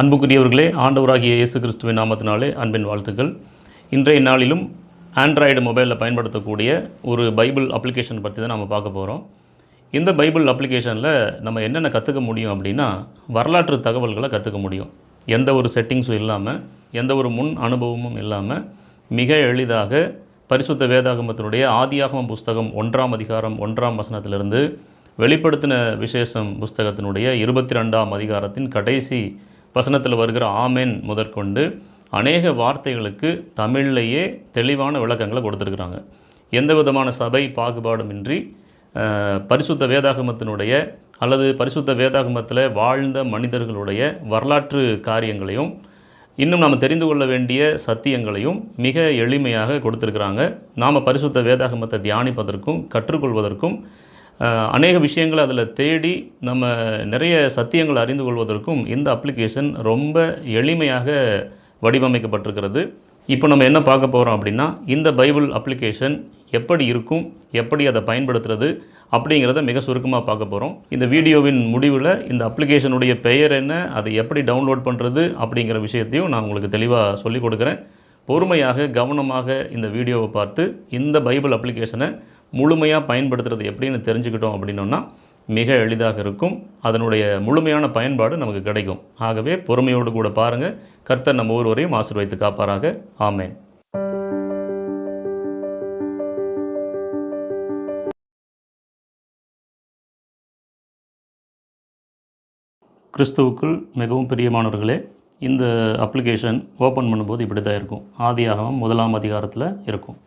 அன்புக்குரியவர்களே ஆண்டவராகிய இயேசு கிறிஸ்துவின் நாமத்தினாலே அன்பின் வாழ்த்துக்கள். இன்றைய நாளிலும் ஆண்ட்ராய்டு மொபைலில் பயன்படுத்தக்கூடிய ஒரு பைபிள் அப்ளிகேஷன் பற்றி தான் நம்ம பார்க்க போகிறோம் இந்த பைபிள் அப்ளிகேஷனில் நம்ம என்னென்ன கற்றுக்க முடியும் அப்படின்னா வரலாற்று தகவல்களை கற்றுக்க முடியும். எந்த ஒரு செட்டிங்ஸும் இல்லாமல் எந்த ஒரு முன் அனுபவமும் இல்லாமல் மிக எளிதாக பரிசுத்த வேதாகமத்தினுடைய ஆதியாகமம் புஸ்தகம் ஒன்றாம் அதிகாரம் ஒன்றாம் வசனத்திலிருந்து வெளிப்படுத்தின விசேஷம் புஸ்தகத்தினுடைய இருபத்தி ரெண்டாம் அதிகாரத்தின் கடைசி வசனத்தில் வருகிற ஆமென் முதற்கொண்டு அநேக வார்த்தைகளுக்கு தமிழ்லேயே தெளிவான விளக்கங்களை கொடுத்துருக்குறாங்க. எந்த விதமான சபை பாகுபாடுமின்றி பரிசுத்த வேதாகமத்தினுடைய அல்லது பரிசுத்த வேதாகமத்தில் வாழ்ந்த மனிதர்களுடைய வரலாற்று காரியங்களையும் இன்னும் நாம் தெரிந்து கொள்ள வேண்டிய சத்தியங்களையும் மிக எளிமையாக கொடுத்துருக்குறாங்க. நாம் பரிசுத்த வேதாகமத்தை தியானிப்பதற்கும் கற்றுக்கொள்வதற்கும் அநேக விஷயங்களை அதில் தேடி நம்ம நிறைய சத்தியங்களை அறிந்து கொள்வதற்கும் இந்த அப்ளிகேஷன் ரொம்ப எளிமையாக வடிவமைக்கப்பட்டிருக்கிறது. இப்போ நம்ம என்ன பார்க்க போகிறோம் அப்படின்னா இந்த பைபிள் அப்ளிகேஷன் எப்படி இருக்கும் எப்படி அதை பயன்படுத்துறது அப்படிங்கிறத மிக சுருக்கமாக பார்க்க போகிறோம் இந்த வீடியோவின் முடிவில் இந்த அப்ளிகேஷனுடைய பெயர் என்ன அதை எப்படி டவுன்லோட் பண்ணுறது அப்படிங்கிற விஷயத்தையும் நான் உங்களுக்கு தெளிவாக சொல்லிக் கொடுக்குறேன். பொறுமையாக கவனமாக இந்த வீடியோவை பார்த்து இந்த பைபிள் அப்ளிகேஷனை முழுமையாக பயன்படுத்துறது எப்படின்னு தெரிஞ்சுக்கிட்டோம் அப்படின்னோன்னா மிக எளிதாக இருக்கும். அதனுடைய முழுமையான பயன்பாடு நமக்கு கிடைக்கும். ஆகவே பொறுமையோடு கூட பாருங்கள் கர்த்தர் நம்ம ஒருவரையும் ஆசிர்வைத்து காப்பாராக. ஆமேன். கிறிஸ்துவுக்குள் மிகவும் பிரியமானவர்களே இந்த அப்ளிகேஷன் ஓப்பன் பண்ணும்போது இப்படி தான் இருக்கும். ஆதியாகவும் முதலாம் அதிகாரத்தில் இருக்கும்.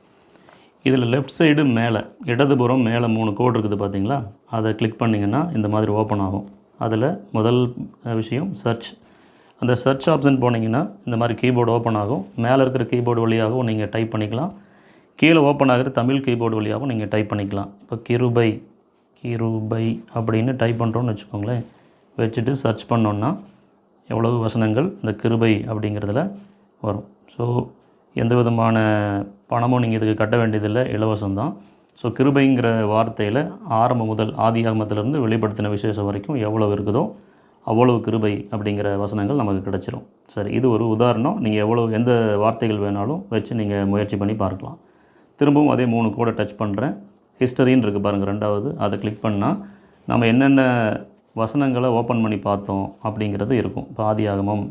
இதில் லெஃப்ட் சைடு மேலே இடதுபுறம் மேலே மூணு கோடு இருக்குது பார்த்தீங்களா? அதை கிளிக் பண்ணிங்கன்னா இந்த மாதிரி ஓப்பன் ஆகும். அதில் முதல் விஷயம் சர்ச் அந்த சர்ச் ஆப்ஷன் போனீங்கன்னா இந்த மாதிரி கீபோர்டு ஓப்பன் ஆகும். மேலே இருக்கிற கீபோர்டு வழியாகவும் நீங்கள் டைப் பண்ணிக்கலாம். கீழே ஓப்பன் ஆகிற தமிழ் கீபோர்டு வழியாகவும் நீங்கள் டைப் பண்ணிக்கலாம். இப்போ கிருபை கிருபை அப்படின்னு டைப் பண்ணுறோன்னு வச்சுக்கோங்களேன். வச்சுட்டு சர்ச் பண்ணோன்னா எவ்வளவு வசனங்கள் இந்த கிருபை அப்படிங்கிறதுல வரும். ஸோ எந்த விதமான பணமும் நீங்கள் இதுக்கு கட்ட வேண்டியதில்லை இலவசம்தான். ஸோ கிருபைங்கிற வார்த்தையில் ஆரம்பம் முதல் ஆதி ஆகமத்திலிருந்து வெளிப்படுத்தின விசேஷம் வரைக்கும் எவ்வளோ இருக்குதோ அவ்வளவு கிருபை அப்படிங்கிற வசனங்கள் நமக்கு கிடைச்சிரும். சரி இது ஒரு உதாரணம். நீங்கள் எவ்வளோ எந்த வார்த்தைகள் வேணாலும் வச்சு நீங்கள் முயற்சி பண்ணி பார்க்கலாம். திரும்பவும் அதே மூணு கூட டச் பண்ணுறேன் ஹிஸ்டரின்னு இருக்குது பாருங்கள் ரெண்டாவது. அதை கிளிக் பண்ணால் நம்ம என்னென்ன வசனங்களை ஓப்பன் பண்ணி பார்த்தோம் அப்படிங்கிறது இருக்கும். பாதி ஆகமம்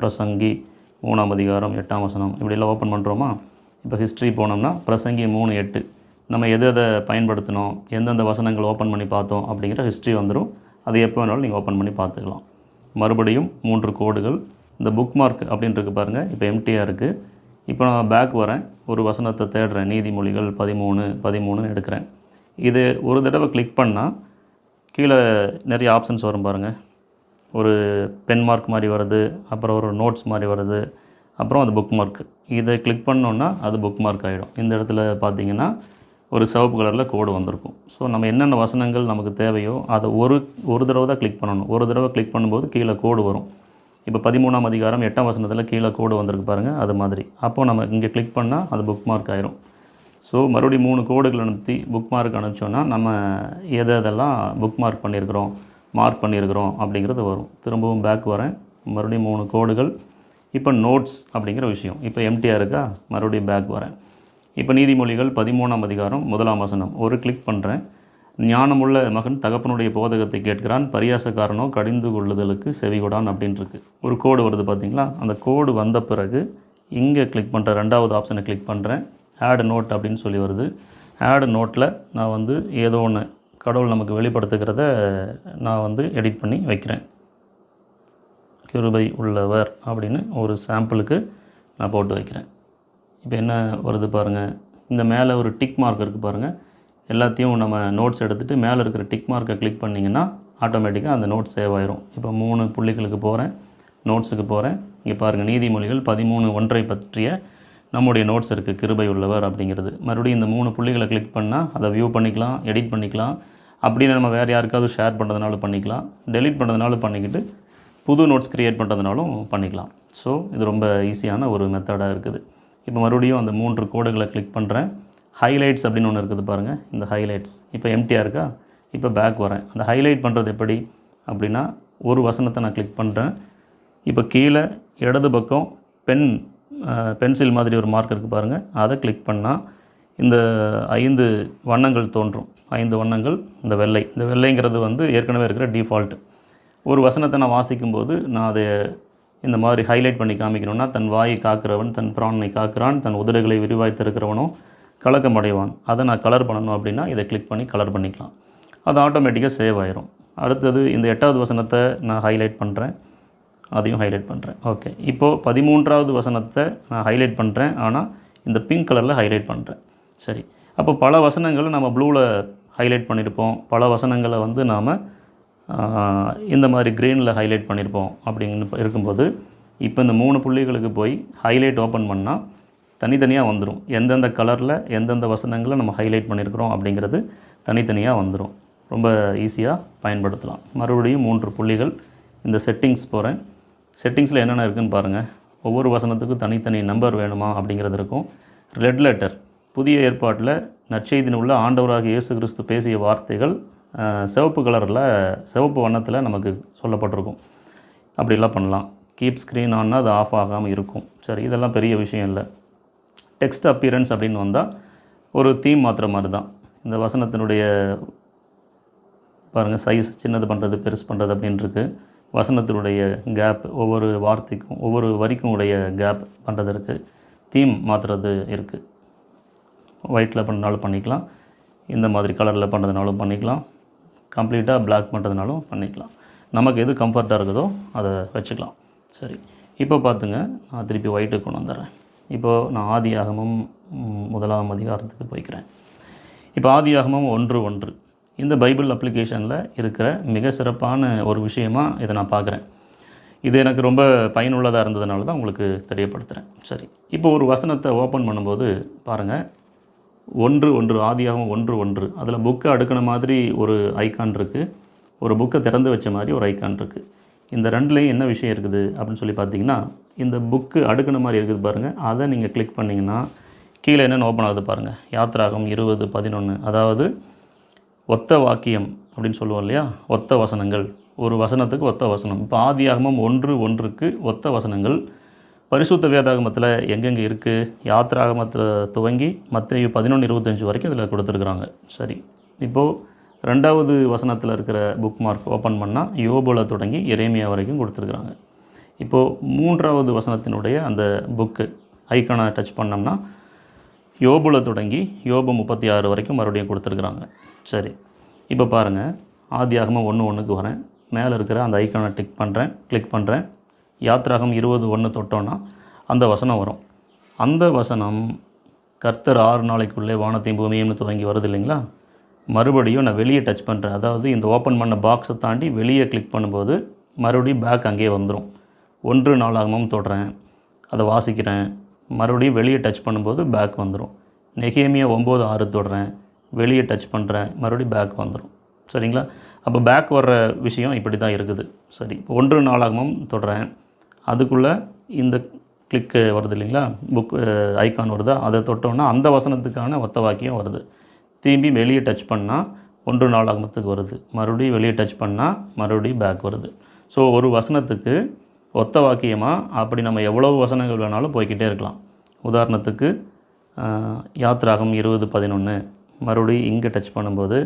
பிரசங்கி மூணாம் அதிகாரம் எட்டாம் வசனம். இப்படியெல்லாம் ஓப்பன் பண்ணுறோமா இப்போ ஹிஸ்ட்ரி போனோம்னா பிரசங்கி மூணு எட்டு. நம்ம எது எதை பயன்படுத்தினோம் எந்தெந்த வசனங்கள் ஓப்பன் பண்ணி பார்த்தோம் அப்படிங்கிற ஹிஸ்ட்ரி வந்துடும் அது எப்போ வேணாலும் நீங்கள் ஓப்பன் பண்ணி பார்த்துக்கலாம். மறுபடியும் மூன்று கோடுகள். இந்த புக் மார்க் அப்படின்னு பாருங்கள் இப்போ எம்டியாக இருக்குது இப்போ நான் பேக் வரேன். ஒரு வசனத்தை தேடுறேன். நீதிமொழிகள் பதிமூணு பதிமூணுன்னு எடுக்கிறேன். இது ஒரு தடவை கிளிக் பண்ணால் கீழே நிறைய ஆப்ஷன்ஸ் வரும் பாருங்கள் ஒரு பென் மார்க் மாதிரி வருது அப்புறம் ஒரு நோட்ஸ் மாதிரி வருது அப்புறம் அது புக் மார்க் இதை கிளிக் பண்ணோன்னா அது புக் மார்க் ஆகிடும் இந்த இடத்துல பார்த்தீங்கன்னா ஒரு சிவப்பு கலரில் கோடு வந்திருக்கும். ஸோ நம்ம என்னென்ன வசனங்கள் நமக்கு தேவையோ அதை ஒரு ஒரு தடவை தான் கிளிக் பண்ணணும். ஒரு தடவை கிளிக் பண்ணும்போது கீழே கோடு வரும். இப்போ பதிமூணாம் அதிகாரம் எட்டாம் வசனத்தில் கீழே கோடு வந்திருக்கு பாருங்கள் அது மாதிரி. அப்போது நம்ம இங்கே கிளிக் பண்ணால் அது புக் மார்க் ஆயிரும். ஸோ மறுபடியும் மூணு கோடுகள் அனுப்பி புக் மார்க் அனுப்பிச்சோன்னா நம்ம எதை எதெல்லாம் புக் மார்க் பண்ணியிருக்கிறோம் மார்க் பண்ணியிருக்கிறோம் அப்படிங்கிறது வரும். திரும்பவும் பேக் வரேன். மறுபடியும் மூணு கோடுகள். இப்போ நோட்ஸ் அப்படிங்கிற விஷயம். இப்போ எம்டிஆர் இருக்கா? மறுபடியும் பேக் வரேன். இப்போ நீதிமொழிகள் பதிமூணாம் அதிகாரம் முதலாம் வசனம். ஒரு கிளிக் பண்ணுறேன் ஞானமுள்ள மகன் தகப்பனுடைய போதகத்தை கேட்கிறான். பரியாசக்காரனோ கடிந்து கொள்ளுதலுக்கு செவிகொடான் அப்படின்னு ஒரு கோடு வருது பார்த்தீங்களா? அந்த கோடு வந்த பிறகு இங்கே கிளிக் பண்ணுற ரெண்டாவது ஆப்ஷனை கிளிக் பண்ணுறேன் ஆடு நோட் அப்படின்னு சொல்லி வருது. ஆடு நோட்டில் நான் வந்து ஏதோ ஒன்று கடவுள் நமக்கு வெளிப்படுத்துகிறத நான் வந்து எடிட் பண்ணி வைக்கிறேன். கிருபை உள்ளவர் அப்படின்னு ஒரு சாம்பிளுக்கு நான் போட்டு வைக்கிறேன். இப்போ என்ன வருது பாருங்கள் இந்த மேலே ஒரு டிக் மார்க் இருக்குது பாருங்கள் எல்லாத்தையும் நம்ம நோட்ஸ் எடுத்துகிட்டு மேலே இருக்கிற டிக் மார்க்கை கிளிக் பண்ணிங்கன்னா ஆட்டோமேட்டிக்காக அந்த நோட்ஸ் சேவ் ஆயிரும். இப்போ மூணு புள்ளிகளுக்கு போகிறேன் நோட்ஸுக்கு போகிறேன் இங்கே பாருங்கள் நீதிமொழிகள் பதிமூணு ஒன்றை பற்றிய நம்முடைய நோட்ஸ் இருக்குது கிருபை உள்ளவர் அப்படிங்கிறது. மறுபடியும் இந்த மூணு புள்ளிகளை கிளிக் பண்ணால் அதை வியூ பண்ணிக்கலாம் எடிட் பண்ணிக்கலாம். அப்படின்னு நம்ம வேறு யாருக்காவது ஷேர் பண்ணுறதுனாலும் பண்ணிக்கலாம். டெலிட் பண்ணுறதுனாலும் பண்ணிக்கிட்டு புது நோட்ஸ் க்ரியேட் பண்ணுறதுனாலும் பண்ணிக்கலாம். ஸோ இது ரொம்ப ஈஸியான ஒரு மெத்தடாக இருக்குது. இப்போ மறுபடியும் அந்த மூன்று கோடுகளை கிளிக் பண்ணுறேன் ஹைலைட்ஸ் அப்படின்னு ஒன்று இருக்குது பாருங்கள் இந்த ஹைலைட்ஸ் இப்போ எம்டியாக இருக்கா? இப்போ பேக் வரேன். அந்த ஹைலைட் பண்ணுறது எப்படி? அப்படின்னா ஒரு வசனத்தை நான் கிளிக் பண்ணுறேன் இப்போ கீழே இடது பக்கம் பென் பென்சில் மாதிரி ஒரு மார்க் இருக்குது பாருங்கள் அதை கிளிக் பண்ணால் இந்த ஐந்து வண்ணங்கள் தோன்றும். ஐந்து வண்ணங்கள் இந்த வெள்ளை. இந்த வெள்ளைங்கிறது வந்து ஏற்கனவே இருக்கிற டிஃபால்ட்டு ஒரு வசனத்தை நான் வாசிக்கும்போது நான் அதை இந்த மாதிரி ஹைலைட் பண்ணி காமிக்கணும்னா தன் வாயை காக்கிறவன் தன் பிராணனை காக்கிறான் தன் உதடுகளை விரிவாய்த்திருக்கிறவனோ கலக்கம் அடைவான். அதை நான் கலர் பண்ணணும் அப்படின்னா இதை கிளிக் பண்ணி கலர் பண்ணிக்கலாம். அது ஆட்டோமேட்டிக்காக சேவ் ஆயிரும். அடுத்தது இந்த எட்டாவது வசனத்தை நான் ஹைலைட் பண்ணுறேன் அதையும் ஹைலைட் பண்ணுறேன் ஓகே இப்போது பதிமூன்றாவது வசனத்தை நான் ஹைலைட் பண்ணுறேன் ஆனால் இந்த பிங்க் கலரில் ஹைலைட் பண்ணுறேன் சரி. அப்போ பல வசனங்களை நம்ம ப்ளூவில் ஹைலைட் பண்ணியிருப்போம் பல வசனங்களை வந்து நாம் இந்த மாதிரி க்ரீனில் ஹைலைட் பண்ணியிருப்போம் அப்படின்னு இருக்கும்போது இப்போ இந்த மூணு புள்ளிகளுக்கு போய் ஹைலைட் ஓப்பன் பண்ணால் தனித்தனியாக வந்துடும் எந்தெந்த கலரில் எந்தெந்த வசனங்களை நம்ம ஹைலைட் பண்ணியிருக்கிறோம் அப்படிங்கிறது தனித்தனியாக வந்துடும் ரொம்ப ஈஸியாக பயன்படுத்தலாம். மறுபடியும் மூன்று புள்ளிகள் இந்த செட்டிங்ஸ் போகிறேன் செட்டிங்ஸில் என்னென்ன இருக்குன்னு பாருங்கள் ஒவ்வொரு வசனத்துக்கும் தனித்தனி நம்பர் வேணுமா அப்படிங்கிறது இருக்கும். ரெட் லெட்டர் புதிய ஏற்பாட்டில் நற்செய்தின் உள்ள ஆண்டவராக இயேசு கிறிஸ்து பேசிய வார்த்தைகள் சிவப்பு கலரில் சிவப்பு வண்ணத்தில் நமக்கு சொல்லப்பட்டிருக்கும். அப்படிலாம் பண்ணலாம். கீப் ஸ்க்ரீன் ஆன்னா அது ஆஃப் ஆகாமல் இருக்கும். சரி இதெல்லாம் பெரிய விஷயம் இல்லை. டெக்ஸ்ட் அப்பியரன்ஸ் அப்படின்னு வந்தால் ஒரு தீம் மாத்திர மாதிரி தான் இந்த வசனத்தினுடைய பாருங்கள் சைஸ் சின்னது பண்ணுறது பெருசு பண்ணுறது அப்படின்னு வசனத்தினுடைய கேப் ஒவ்வொரு வார்த்தைக்கும் ஒவ்வொரு வரிக்கும் உடைய கேப் பண்ணுறதற்கு தீம் மாற்றுறது இருக்குது ஒயிட்டில் பண்ணாலும் பண்ணிக்கலாம். இந்த மாதிரி கலரில் பண்ணுறதுனாலும் பண்ணிக்கலாம். கம்ப்ளீட்டாக பிளாக் பண்ணுறதுனாலும் பண்ணிக்கலாம். நமக்கு எது கம்ஃபர்ட்டாக இருக்குதோ அதை வச்சுக்கலாம். சரி. இப்போ பார்த்துங்க. நான் திருப்பி ஒயிட்டுக்கு கொண்டு வந்துடுறேன். இப்போது நான் ஆதி ஆகமும் முதலாம் அதிகாரத்துக்கு போய்க்கிறேன். இப்போ ஆதி ஆகமும் ஒன்று ஒன்று. இந்த பைபிள் அப்ளிகேஷனில் இருக்கிற மிக சிறப்பான ஒரு விஷயமாக இதை நான் பார்க்குறேன். இது எனக்கு ரொம்ப பயனுள்ளதாக இருந்ததுனால தான் உங்களுக்கு தெரியப்படுத்துகிறேன் சரி இப்போ ஒரு வசனத்தை ஓப்பன் பண்ணும்போது பாருங்கள் ஒன்று ஒன்று ஆதியாகவும் ஒன்று ஒன்று. அதில் புக்கை அடுக்கின மாதிரி ஒரு ஐக்கான் இருக்குது ஒரு புக்கை திறந்து வச்ச மாதிரி ஒரு ஐக்கான் இருக்குது இந்த ரெண்டுலேயும் என்ன விஷயம் இருக்குது அப்படின்னு சொல்லி பார்த்தீங்கன்னா இந்த புக்கு அடுக்கின மாதிரி இருக்குது பாருங்கள் அதை நீங்கள் கிளிக் பண்ணிங்கன்னா கீழே என்னென்னு ஓப்பன் ஆகுது பாருங்கள் யாத்ராகம் இருபது பதினொன்று அதாவது ஒத்த வாக்கியம் அப்படின்னு சொல்லுவோம் இல்லையா? ஒத்த வசனங்கள். ஒரு வசனத்துக்கு ஒத்த வசனம். இப்போ ஆதியாகமம் ஒன்று ஒன்றுக்கு ஒத்த வசனங்கள். பரிசுத்த வேதாகமத்தில் எங்கெங்கே இருக்குது யாத்ராகமத்தில் துவங்கி மற்ற பதினொன்று இருபத்தஞ்சு வரைக்கும் இதில் கொடுத்துருக்குறாங்க. சரி. இப்போது ரெண்டாவது வசனத்தில் இருக்கிற புக் மார்க் ஓப்பன் பண்ணால் யோபோல தொடங்கி எரேமியா வரைக்கும் கொடுத்துருக்குறாங்க. இப்போது மூன்றாவது வசனத்தினுடைய அந்த புக்கு ஐக்கானை டச் பண்ணோம்னா யோபுல தொடங்கி யோபு முப்பத்தி ஆறு வரைக்கும் மறுபடியும் கொடுத்துருக்குறாங்க. சரி. இப்போ பாருங்கள் ஆதியாகமாக ஒன்று ஒன்றுக்கு வரேன். மேலே இருக்கிற அந்த ஐக்கானை டிக் பண்ணுறேன் கிளிக் பண்ணுறேன் யாத்ராகம் இருபது ஒன்று தொட்டோன்னா அந்த வசனம் வரும். அந்த வசனம் கர்த்தர் ஆறு நாளைக்குள்ளே வானத்தையும் பூமியும்னு துவங்கி வருது இல்லைங்களா? மறுபடியும் நான் வெளியே டச் பண்ணுறேன் அதாவது இந்த ஓப்பன் பண்ண பாக்ஸை தாண்டி வெளியே கிளிக் பண்ணும்போது மறுபடியும் பேக் அங்கேயே வந்துடும் ஒன்று நாளாகமும் தொடுறேன். அதை வாசிக்கிறேன். மறுபடியும் வெளியே டச் பண்ணும்போது பேக் வந்துடும் நெகேமியா ஒம்பது ஆறு தொடுறேன். வெளியே டச் பண்ணுறேன் மறுபடியும் பேக் வந்துடும் சரிங்களா? அப்போ பேக் வர்ற விஷயம் இப்படி தான் இருக்குது. சரி இப்போ ஒன்று நாளாகமும் தொடுறேன். அதுக்குள்ளே இந்த கிளிக்கு வருது இல்லைங்களா? புக் ஐக்கான் வருதா? அதை தொட்டோன்னா அந்த வசனத்துக்கான ஒத்த வாக்கியம் வருது. திரும்பி வெளியே டச் பண்ணால் ஒன்று நாளாகமத்துக்கு வருது. மறுபடியும் வெளியே டச் பண்ணால் மறுபடியும் பேக் வருது. ஸோ ஒரு வசனத்துக்கு ஒத்த வாக்கியமாக அப்படி நம்ம எவ்வளோ வசனங்கள் வேணாலும் போய்க்கிட்டே இருக்கலாம். உதாரணத்துக்கு யாத்ராகம் இருபது பதினொன்று மறுபடியும் இங்கே டச் பண்ணும்போது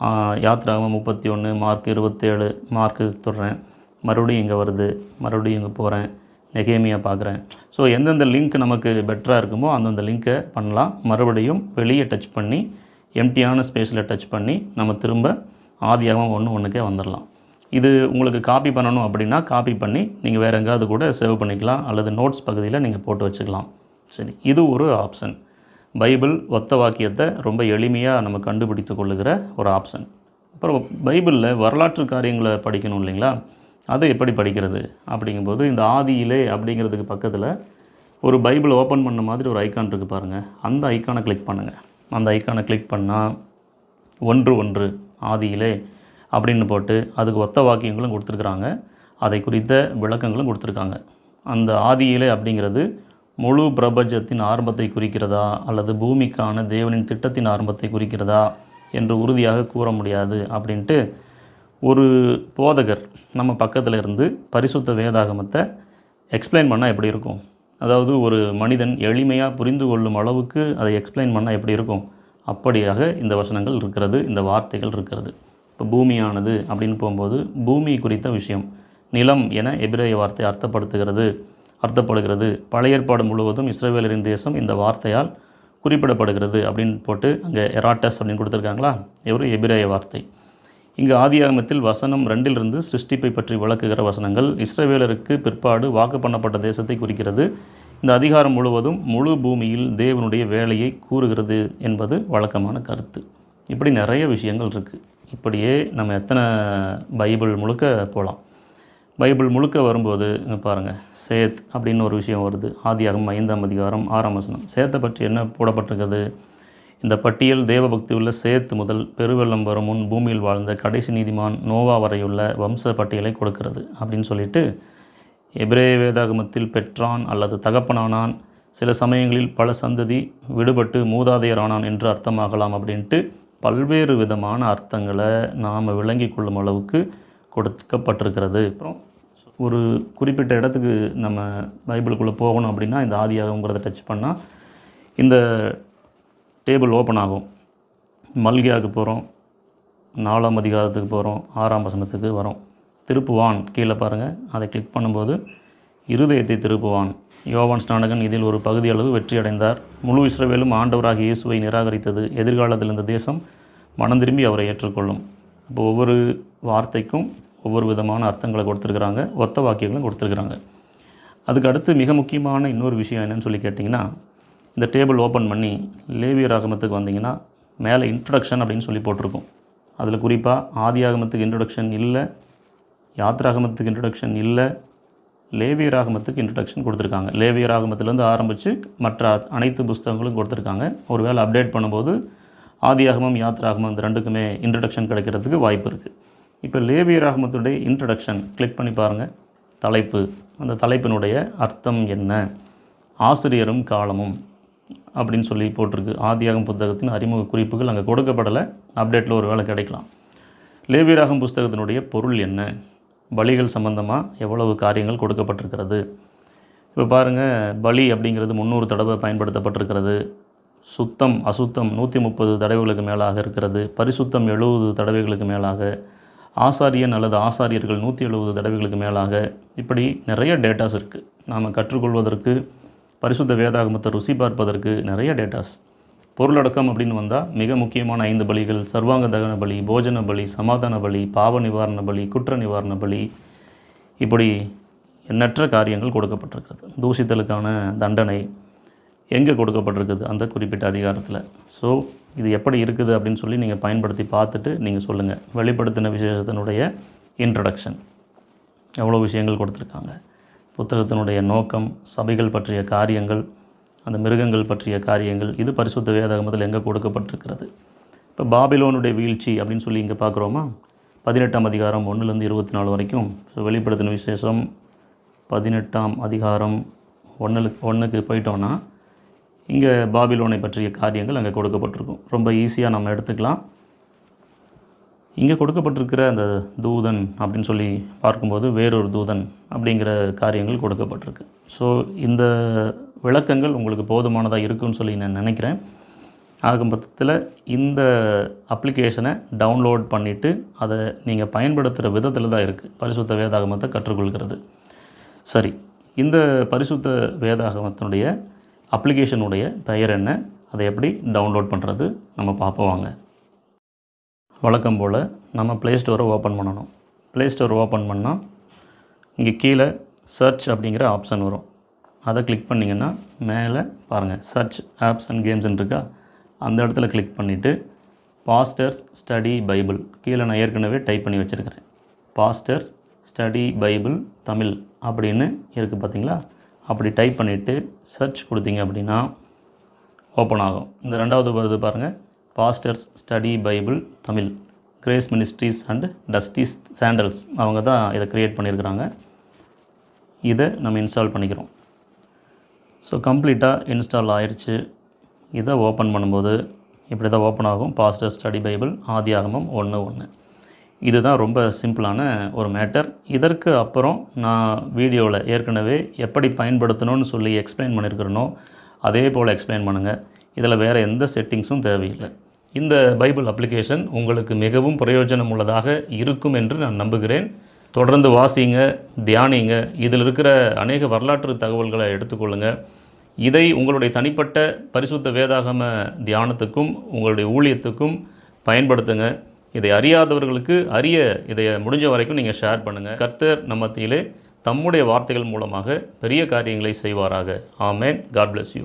ஆஹ், யாத்ராகம் முப்பத்தி ஒன்று மார்க் இருபத்தேழு மார்க்கு தொடுறேன். மறுபடியும் இங்கே வருது மறுபடியும் இங்கே போகிறேன் நெகேமியாக பார்க்குறேன் ஸோ எந்தெந்த லிங்க் நமக்கு பெட்டராக இருக்குமோ அந்தந்த லிங்க்கை பண்ணலாம். மறுபடியும் வெளியே டச் பண்ணி எம்டியான ஸ்பேஸில் டச் பண்ணி நம்ம திரும்ப ஆதியாகவும் ஒன்று ஒன்றுக்கே வந்துடலாம் இது உங்களுக்கு காப்பி பண்ணணும் அப்படின்னா காப்பி பண்ணி நீங்கள் வேறு எங்கேயாவது கூட சேவ் பண்ணிக்கலாம் அல்லது நோட்ஸ் பகுதியில் நீங்கள் போட்டு வச்சுக்கலாம். சரி இது ஒரு ஆப்ஷன் பைபிள் ஒத்த வாக்கியத்தை ரொம்ப எளிமையாக நம்ம கண்டுபிடித்து கொள்ளுகிற ஒரு ஆப்ஷன் அப்புறம் பைபிளில் வரலாற்று காரியங்களை படிக்கணும் இல்லைங்களா? அதை எப்படி படிக்கிறது? அப்படிங்கும்போது இந்த ஆதியிலே அப்படிங்கிறதுக்கு பக்கத்தில் ஒரு பைபிள் ஓப்பன் பண்ண மாதிரி ஒரு ஐக்கான் இருக்குது பாருங்கள் அந்த ஐக்கானை கிளிக் பண்ணுங்கள் அந்த ஐக்கானை கிளிக் பண்ணால் ஒன்று ஒன்று ஆதியிலே அப்படின்னு போட்டு அதுக்கு ஒத்த வாக்கியங்களும் கொடுத்துருக்குறாங்க. அதை குறித்த விளக்கங்களும் கொடுத்துருக்காங்க. அந்த ஆதியிலே அப்படிங்கிறது முழு பிரபஞ்சத்தின் ஆரம்பத்தை குறிக்கிறதா? அல்லது பூமிக்கான தேவனின் திட்டத்தின் ஆரம்பத்தை குறிக்கிறதா? என்று உறுதியாக கூற முடியாது அப்படின்ட்டு ஒரு போதகர் நம்ம பக்கத்தில் இருந்து பரிசுத்த வேதாகமத்தை எக்ஸ்பிளைன் பண்ணால் எப்படி இருக்கும்? அதாவது ஒரு மனிதன் எளிமையாக புரிந்து கொள்ளும் அளவுக்கு அதை எக்ஸ்பிளைன் பண்ணால் எப்படி இருக்கும்? அப்படியாக இந்த வசனங்கள் இருக்கிறது இந்த வார்த்தைகள் இருக்கிறது. இப்போ பூமியானது அப்படின்னு போகும்போது பூமி குறித்த விஷயம் நிலம் என எபிரேய வார்த்தை அர்த்தப்படுத்துகிறது. அர்த்தப்படுகிறது. பழைய ஏற்பாடு முழுவதும் இஸ்ரேவேலரின் தேசம் இந்த வார்த்தையால் குறிப்பிடப்படுகிறது அப்படின்னு போட்டு அங்கே எராட்டஸ் அப்படின்னு கொடுத்துருக்காங்களா? ஒரு எபிரேய வார்த்தை. இங்கு ஆதியாகமத்தில் வசனம் ரெண்டிலிருந்து சிருஷ்டிப்பை பற்றி விளக்குகிற வசனங்கள் இஸ்ரேவேலருக்கு பிற்பாடு வாக்கு பண்ணப்பட்ட தேசத்தை குறிக்கிறது. இந்த அதிகாரம் முழுவதும் முழு பூமியில் தேவனுடைய வேலையை கூறுகிறது என்பது வழக்கமான கருத்து. இப்படி நிறைய விஷயங்கள் இருக்குது இப்படியே நம்ம எத்தனை பைபிள் முழுக்க போகலாம் பைபிள் முழுக்க வரும்போது பாருங்கள் சேத் அப்படின்னு ஒரு விஷயம் வருது. ஆதியாகம் ஐந்தாம் அதிகாரம் ஆறாம் வசனம். சேத்தை பற்றி என்ன போடப்பட்டிருக்கிறது? இந்த பட்டியல் தேவபக்தி உள்ள சேத் முதல் பெருவெள்ளம் வரும் முன் பூமியில் வாழ்ந்த கடைசி நீதிமான் நோவா வரையுள்ள வம்ச பட்டியலை கொடுக்கிறது அப்படின்னு சொல்லிட்டு எபிரே வேதாகமத்தில் பெற்றான் அல்லது தகப்பனானான். சில சமயங்களில் பல சந்ததி விடுபட்டு மூதாதையரானான் என்று அர்த்தமாகலாம் அப்படின்ட்டு பல்வேறு விதமான அர்த்தங்களை நாம் விளங்கி கொள்ளும் அளவுக்கு கொடுக்கப்பட்டிருக்கிறது. அப்புறம் ஒரு குறிப்பிட்ட இடத்துக்கு நம்ம பைபிளுக்குள்ளே போகணும் அப்படின்னா இந்த ஆதியாகங்கிறத டச் பண்ணால் இந்த டேபிள் ஓப்பன் ஆகும். மல்கியாவுக்கு போகிறோம் நாலாம் அதிகாரத்துக்கு போகிறோம் ஆறாம் வசனத்துக்கு வரோம். திருப்புவான் கீழே பாருங்கள் அதை கிளிக் பண்ணும்போது இருதயத்தை திருப்புவான். யோவான் ஸ்நானகன் இதில் ஒரு பகுதி அளவு வெற்றி அடைந்தார். முழு இஸ்ரவேலும் ஆண்டவராக இயேசுவை நிராகரித்தது. எதிர்காலத்தில் இந்த தேசம் மனம் திரும்பி அவரை ஏற்றுக்கொள்ளும். இப்போ ஒவ்வொரு வார்த்தைக்கும் ஒவ்வொரு விதமான அர்த்தங்களை கொடுத்துருக்குறாங்க ஒத்த வாக்கியங்களும் கொடுத்துருக்குறாங்க. அதுக்கு அடுத்து மிக முக்கியமான இன்னொரு விஷயம் என்னன்னு சொல்லி கேட்டிங்கன்னா இந்த டேபிள் ஓப்பன் பண்ணி லேவியர் ராகமத்துக்கு வந்தீங்கன்னா மேலே இன்ட்ரடக்ஷன் அப்படின்னு சொல்லி போட்டிருக்கும். அதில் குறிப்பாக ஆதி ஆகமத்துக்கு இன்ட்ரடக்ஷன் இல்லை யாத்ராகமத்துக்கு இன்ட்ரடக்ஷன் இல்லை லேவியர் ராகமத்துக்கு இன்ட்ரடக்ஷன் கொடுத்துருக்காங்க. லேவிய ஆகமத்துலேருந்து ஆரம்பித்து மற்ற அனைத்து புஸ்தகங்களும் கொடுத்துருக்காங்க. ஒரு வேளை அப்டேட் பண்ணும்போது ஆதியாகமம் யாத்ராகமம் இந்த ரெண்டுக்குமே இன்ட்ரடக்ஷன் கிடைக்கிறதுக்கு வாய்ப்பு இருக்குது இப்போ லேவிய ராகமத்துடைய இன்ட்ரடக்ஷன் கிளிக் பண்ணி பாருங்கள் தலைப்பு அந்த தலைப்பினுடைய அர்த்தம் என்ன? ஆசிரியரும் காலமும் அப்படின்னு சொல்லி போட்டிருக்கு. ஆதியாகம் புத்தகத்தின் அறிமுக குறிப்புகள் அங்கே கொடுக்கப்படலை. அப்டேட்டில் ஒரு வேலை கிடைக்கலாம். லேவியராகம் புஸ்தகத்தினுடைய பொருள் என்ன? பலிகள் சம்பந்தமாக எவ்வளவு காரியங்கள் கொடுக்கப்பட்டிருக்கிறது? இப்போ பாருங்கள் பலி அப்படிங்கிறது முந்நூறு தடவை பயன்படுத்தப்பட்டிருக்கிறது. சுத்தம் அசுத்தம் நூற்றி முப்பது தடவைகளுக்கு மேலாக இருக்கிறது. பரிசுத்தம் எழுபது தடவைகளுக்கு மேலாக ஆசாரியன் அல்லது ஆசாரியர்கள் நூற்றி எழுபது தடவைகளுக்கு மேலாக இப்படி நிறைய டேட்டாஸ் இருக்குது நாம் கற்றுக்கொள்வதற்கு பரிசுத்த வேதாகமத்தை ருசி பார்ப்பதற்கு நிறைய டேட்டாஸ். பொருளடக்கம் அப்படின்னு வந்தால் மிக முக்கியமான ஐந்து பலிகள் சர்வாங்க தகன பலி போஜன பலி சமாதான பலி பாவ நிவாரண பலி குற்ற நிவாரண பலி இப்படி எண்ணற்ற காரியங்கள் கொடுக்கப்பட்டிருக்கிறது. தூஷித்தலுக்கான தண்டனை எங்கே கொடுக்கப்பட்டிருக்குது? அந்த குறிப்பிட்ட அதிகாரத்தில். ஸோ இது எப்படி இருக்குது அப்படின்னு சொல்லி நீங்கள் பயன்படுத்தி பார்த்துட்டு நீங்கள் சொல்லுங்கள் வெளிப்படுத்தின விசேஷத்தினுடைய இன்ட்ரடக்ஷன் எவ்வளோ விஷயங்கள் கொடுத்துருக்காங்க. புத்தகத்தினுடைய நோக்கம் சபைகள் பற்றிய காரியங்கள் அந்த மிருகங்கள் பற்றிய காரியங்கள் இது பரிசுத்த வேதாகமத்தில் எங்கே கொடுக்கப்பட்டிருக்கிறது? இப்போ பாபிலோனுடைய வீழ்ச்சி அப்படின்னு சொல்லி இங்கே பார்க்குறோமா? பதினெட்டாம் அதிகாரம் ஒன்றுலேருந்து இருபத்தி நாலு வரைக்கும். ஸோ வெளிப்படுத்தின விசேஷம் பதினெட்டாம் அதிகாரம் ஒன்றில் ஒன்றுக்கு போயிட்டோன்னா இங்கே பாபிலோனை பற்றிய காரியங்கள் அங்கே கொடுக்கப்பட்டிருக்கும். ரொம்ப ஈஸியாக நம்ம எடுத்துக்கலாம். இங்கே கொடுக்கப்பட்டிருக்கிற அந்த தூதன் அப்படின்னு சொல்லி பார்க்கும்போது வேறொரு தூதன் அப்படிங்கிற காரியங்கள் கொடுக்கப்பட்டிருக்கு. ஸோ இந்த விளக்கங்கள் உங்களுக்கு போதுமானதாக இருக்குன்னு சொல்லி நான் நினைக்கிறேன். ஆகும் பட்சத்தில் இந்த அப்ளிகேஷனை டவுன்லோட் பண்ணிவிட்டு அதை நீங்கள் பயன்படுத்துகிற விதத்தில் தான் இருக்குது பரிசுத்த வேதாகமத்தை கற்றுக்கொள்கிறது. சரி இந்த பரிசுத்த வேதாகமத்தினுடைய அப்ளிகேஷனுடைய பெயர் என்ன? அதை எப்படி டவுன்லோட் பண்ணுறது நம்ம பார்ப்போம் வாங்க. வழக்கம் போல் நம்ம ப்ளே ஸ்டோரை ஓப்பன் பண்ணணும். ப்ளே ஸ்டோர் ஓப்பன் பண்ணால் இங்கே கீழே சர்ச் அப்படிங்கிற ஆப்ஷன் வரும். அதை கிளிக் பண்ணிங்கன்னா மேலே பாருங்கள் சர்ச் ஆப்ஸ் அண்ட் கேம்ஸ்ன்னு இருக்கா? அந்த இடத்துல கிளிக் பண்ணிவிட்டு பாஸ்டர்ஸ் ஸ்டடி பைபிள் கீழே நான் ஏற்கனவே டைப் பண்ணி வச்சுருக்கிறேன். பாஸ்டர்ஸ் ஸ்டடி பைபிள் தமிழ் அப்படின்னு இருக்குது பார்த்தீங்களா அப்படி டைப் பண்ணிவிட்டு சர்ச் கொடுத்தீங்க அப்படின்னா ஓப்பன் ஆகும். இந்த ரெண்டாவது வருது பாருங்கள் pastors study bible Tamil grace ministries and டஸ்டிஸ் sandals அவங்க தான் இதை க்ரியேட் பண்ணியிருக்கிறாங்க. இதை நம்ம இன்ஸ்டால் பண்ணிக்கிறோம். ஸோ கம்ப்ளீட்டாக இன்ஸ்டால் ஆயிடுச்சு இதை ஓப்பன் பண்ணும்போது இப்படி தான் ஓப்பன் ஆகும். பாஸ்டர் ஸ்டடி பைபிள் ஆதி ஆகமம் ஒன்று ஒன்று இதுதான் ரொம்ப சிம்பிளான ஒரு மேட்டர். இதற்கு அப்புறம் நான் வீடியோவில் ஏற்கனவே எப்படி பயன்படுத்தணும்னு சொல்லி எக்ஸ்பிளைன் பண்ணியிருக்கிறனோ அதே போல் எக்ஸ்பிளைன் பண்ணுங்கள் இதில் வேறு எந்த செட்டிங்ஸும் தேவையில்லை. இந்த பைபிள் அப்ளிகேஷன் உங்களுக்கு மிகவும் பிரயோஜனம் உள்ளதாக இருக்கும் என்று நான் நம்புகிறேன். தொடர்ந்து வாசிங்க தியானிங்க. இதில் இருக்கிற அநேக வரலாற்று தகவல்களை எடுத்துக்கொள்ளுங்க. இதை உங்களுடைய தனிப்பட்ட பரிசுத்த வேதாகம தியானத்துக்கும் உங்களுடைய ஊழியத்துக்கும் பயன்படுத்துங்க. இதை அறியாதவர்களுக்கு அறிய இதை முடிஞ்ச வரைக்கும் நீங்கள் ஷேர் பண்ணுங்கள் கர்த்தர் நம்மத்திலே தம்முடைய வார்த்தைகள் மூலமாக பெரிய காரியங்களை செய்வாராக. ஆமேன். God bless you